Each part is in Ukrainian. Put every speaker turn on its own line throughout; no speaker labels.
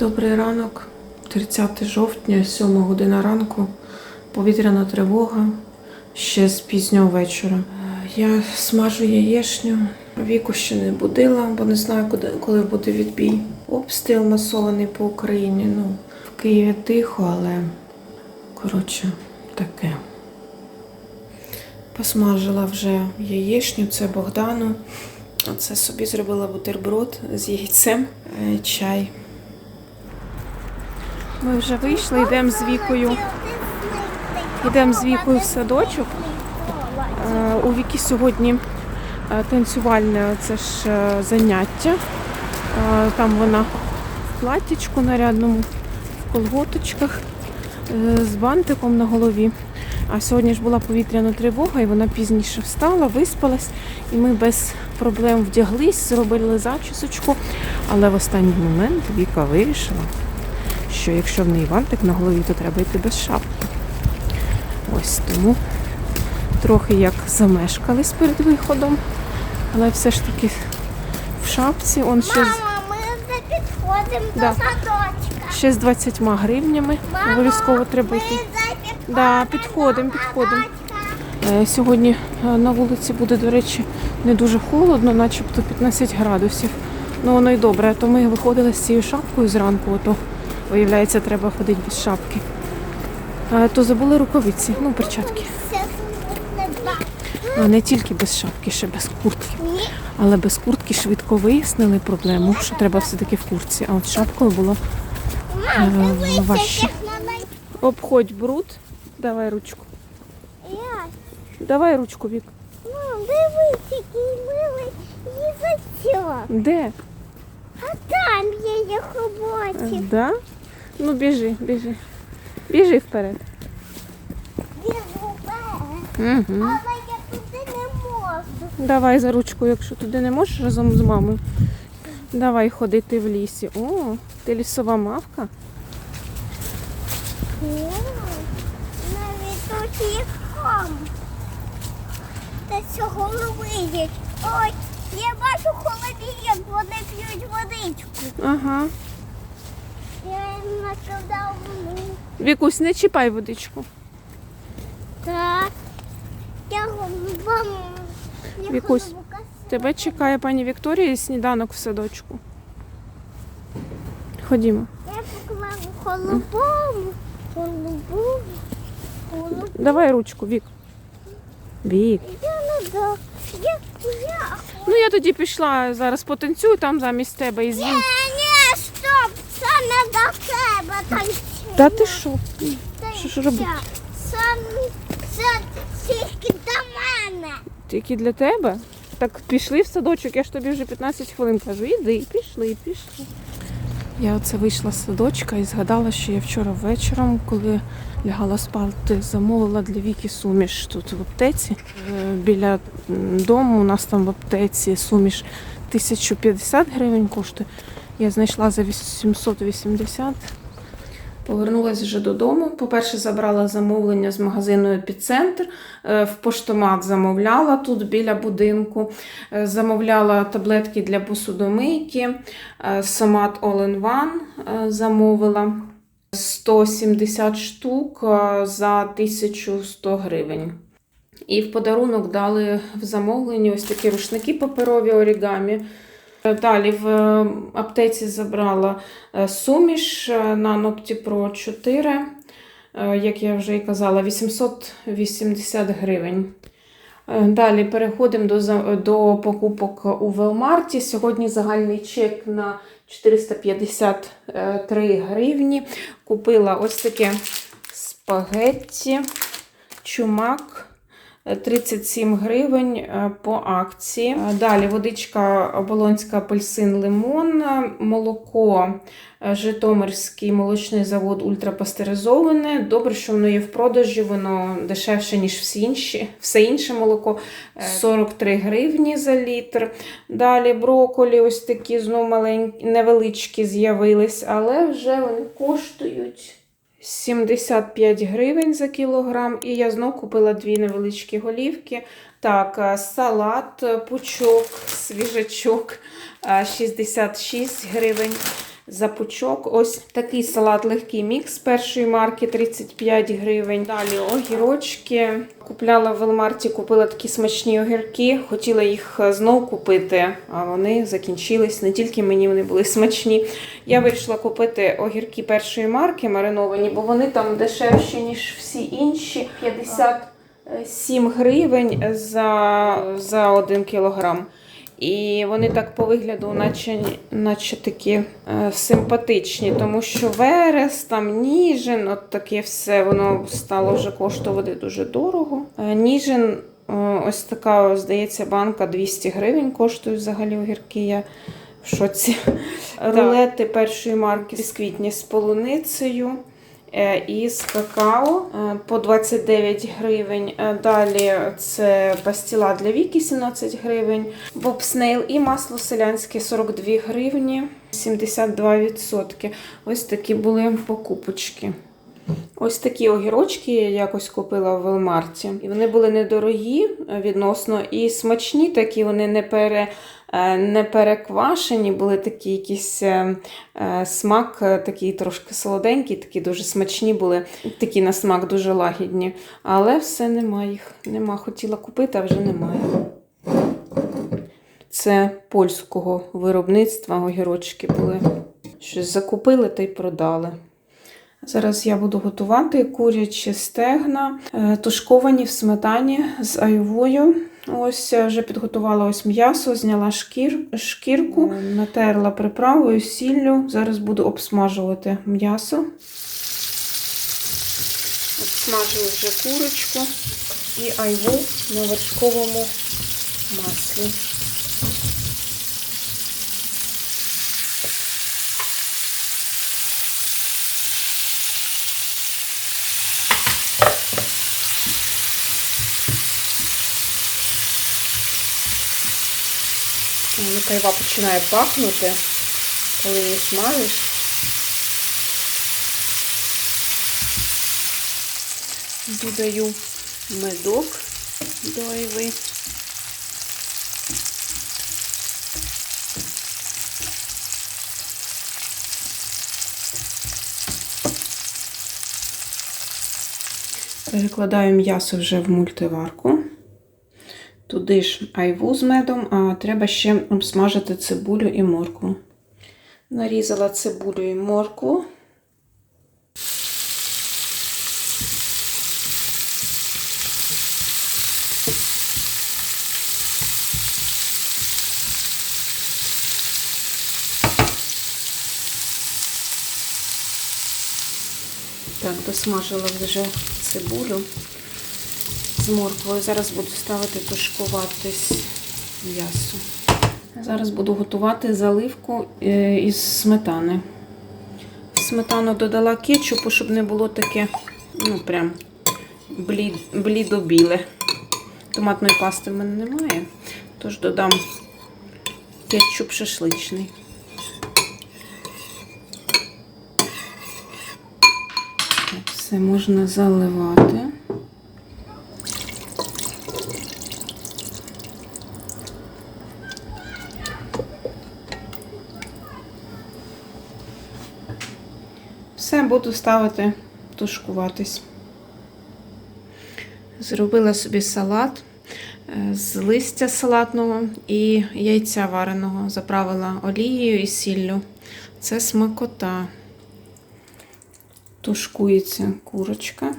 Добрий ранок, 30 жовтня, 7 година ранку, повітряна тривога ще з пізнього вечора. Я смажу яєшню, віку ще не будила, бо не знаю, коли буде відбій. Обстріл масований по Україні. Ну, в Києві тихо, але коротше, таке. Посмажила вже яєшню, це Богдану. Оце собі зробила бутерброд з яйцем, е, чай. Ми вже вийшли, йдемо з вікою. Йдемо з вікою в садочок. Е, У Вікі сьогодні е, танцювальне це ж е, заняття. Там вона в платтячку нарядному, в колготочках з бантиком на голові. А сьогодні ж була повітряна тривога, і вона пізніше встала, виспалась, і ми без проблем вдяглись, зробили зачісочку. Але в останній момент Віка вирішила, що якщо в неї бантик на голові, то треба йти без шапки. Ось тому трохи як замешкались перед виходом, але все ж таки в шапці. Он ще з,
Мама, ми вже підходимо
Да.
до садочка.
ще з 20 гривнями. Обов'язково треба йти. Да, підходимо, підходимо. Е, Сьогодні е, на вулиці буде, до речі, не дуже холодно, начебто 15 градусів. Ну воно й добре, а то ми виходили з цією шапкою зранку, то виявляється, треба ходити без шапки. Е, То забули рукавиці, ну, перчатки.
Це не
тільки без шапки, ще без куртки. Але без куртки швидко вияснили проблему, що треба все-таки в куртці. А от шапкою було Е, важче. обходь бруд. Давай ручку. Давай ручку, Вік.
Мам, дивись, який милий їжачок.
Де?
А там є їх роботі.
Да? Ну біжи, біжи. Біжи вперед.
Губе.
Угу.
Але я туди не можу.
Давай за ручку, якщо туди не можеш разом з мамою. Давай ходити в лісі. О, ти лісова мавка.
О, Навіть тут є хам. Та цього виїдь. Ой, я бачу холодильник, вони п'ють водичку.
Ага.
Я накидав вниз.
Вікусь, не чіпай водичку.
Так. Я вам я
Вікусь. Тебе чекає пані Вікторія і сніданок в садочку. Ходімо.
Я поклав голубому, голубому, голубому.
Давай ручку, Вік. Вік.
Я не дав. Я, я.
Ну я тоді пішла зараз потанцюю там замість тебе і з'їм.
Ні, стоп, це не до тебе танцює.
Та ти що? Що ж робити?
Це, це тільки до мене.
Тільки для тебе? Так пішли в садочок, я ж тобі вже 15 хвилин кажу. Іди, пішли, пішли. Я оце вийшла з садочка і згадала, що я вчора вечором, коли лягала спати, замовила для Віки суміш тут в аптеці. Е, Біля дому у нас там в аптеці суміш 1050 гривень коштує. Я знайшла за 880. Повернулася вже додому. По-перше, забрала замовлення з магазину Епіцентр. Е, В поштомат замовляла тут біля будинку. Е, Замовляла таблетки для посудомийки. Е, Сомат All in One замовила. 170 штук за 1100 гривень. І в подарунок дали в замовленні ось такі рушники паперові орігамі. Далі в е, аптеці забрала е, суміш е, на Pro 4, е, як я вже і казала, 880 гривень. Далі переходимо до, до покупок у Велмарті. Сьогодні загальний чек на 453 гривні. Купила ось таке спагетті, чумак. Е, 37 гривень е, по акції. Е, Далі водичка оболонська апельсин лимон, е, молоко Житомирський молочний завод ультрапастеризоване. Добре, що воно є в продажі, воно дешевше, ніж всі інші. Все інше молоко е, 43 гривні за літр. Далі броколі, ось такі знову маленькі, невеличкі з'явились, але вже вони коштують 75 гривень за кілограм. І я знов купила дві невеличкі голівки. Так, е, салат, е, пучок, свіжачок е, 66 гривень за пучок. Ось такий салат легкий мікс першої марки 35 гривень. Далі огірочки. Купляла в Велмарті, купила такі смачні огірки. Хотіла їх е, знов купити, а вони закінчились. Не тільки мені вони були смачні. Я вирішила купити огірки першої марки мариновані, бо вони там дешевші, ніж всі інші. 57 гривень за, за 1 кілограм. І вони так по вигляду, наче, наче такі е, симпатичні, тому що верес, там ніжин, от таке все, воно стало вже коштувати дуже дорого. Е, ніжин, е, ось така, здається, банка 200 гривень коштує взагалі огірки. Я в шоці. Рулети першої марки бісквітні з полуницею. Е, І з какао е, по 29 гривень. Е, Далі це пастіла для віки 17 гривень. Бобснейл і масло селянське 42 гривні, 72%. Ось такі були покупочки. Ось такі огірочки я якось купила в Велмарті. І вони були недорогі відносно і смачні, такі вони не, пере, е, не переквашені, були такі якісь е, е, смак, такий трошки солоденький, такі дуже смачні були, такі на смак дуже лагідні. Але все нема їх. Нема. Хотіла купити, а вже немає. Це польського виробництва огірочки були. Щось закупили та й продали. Зараз я буду готувати курячі стегна, е, тушковані в сметані з айвою. Ось я вже підготувала ось м'ясо, зняла шкір, шкірку, е, натерла приправою, сіллю. Зараз буду обсмажувати м'ясо. Обсмажую вже курочку і айву на вершковому маслі. Кайва починає пахнути, коли її смажиш. Додаю медок до айви. Перекладаю м'ясо вже в мультиварку. Туди ж айву з медом, а треба ще обсмажити цибулю і моркву. Нарізала цибулю і моркву. Так, досмажила вже цибулю з морквою. Зараз буду ставити тушкуватись м'ясо. Зараз буду готувати заливку е, із сметани. Сметану додала кетчупу, щоб не було таке, ну, прям блід, блідо-біле. Томатної пасти в мене немає, тож додам кетчуп шашличний. Все можна заливати. Все, буду ставити тушкуватись. Зробила собі салат е, з листя салатного і яйця вареного. Заправила олією і сіллю. Це смакота. Тушкується курочка.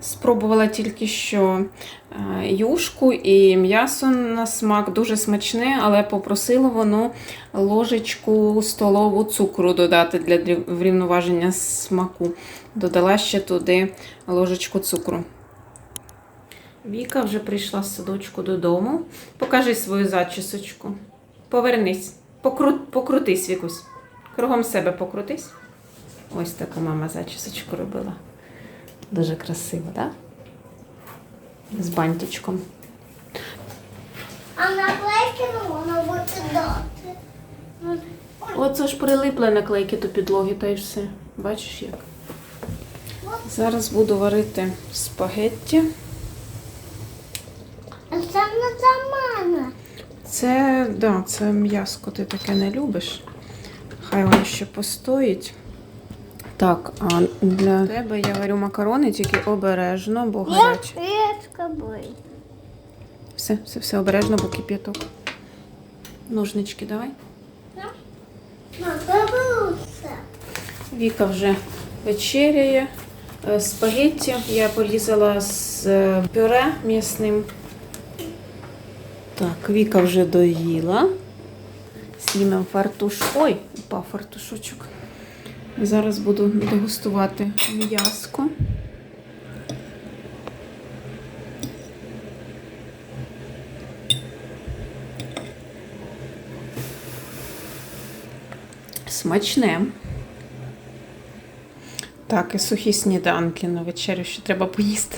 Спробувала тільки що юшку і м'ясо на смак дуже смачне, але попросило воно ложечку столову цукру додати для врівноваження смаку. Додала ще туди ложечку цукру. Віка вже прийшла з садочку додому. Покажи свою зачісочку. Повернись. Покру... Покрутись, Вікусь. Кругом себе покрутись. Ось таку мама зачісочку робила. Дуже красиво, так? Да? З бантичком.
А наклейки можна бути дати.
Оце ж прилипли наклейки до підлоги, та й все. Бачиш як? Зараз буду варити спагетті.
А це не за мене.
Це, да, це м'яско, ти таке не любиш. Хай воно ще постоїть. Так, а для тебе я варю макарони, тільки обережно, бо гаряче.
Редко.
Все, все, все обережно, бо кип'яток. Ножнички давай. Віка вже вечеряє. Е, Спагетті я порізала з е, пюре м'ясним. Так, Віка вже доїла. Знімемо фартуш. Ой, упав фартушочок. Зараз буду дегустувати м'яско. Смачне. Так, і сухі сніданки на вечерю ще треба поїсти.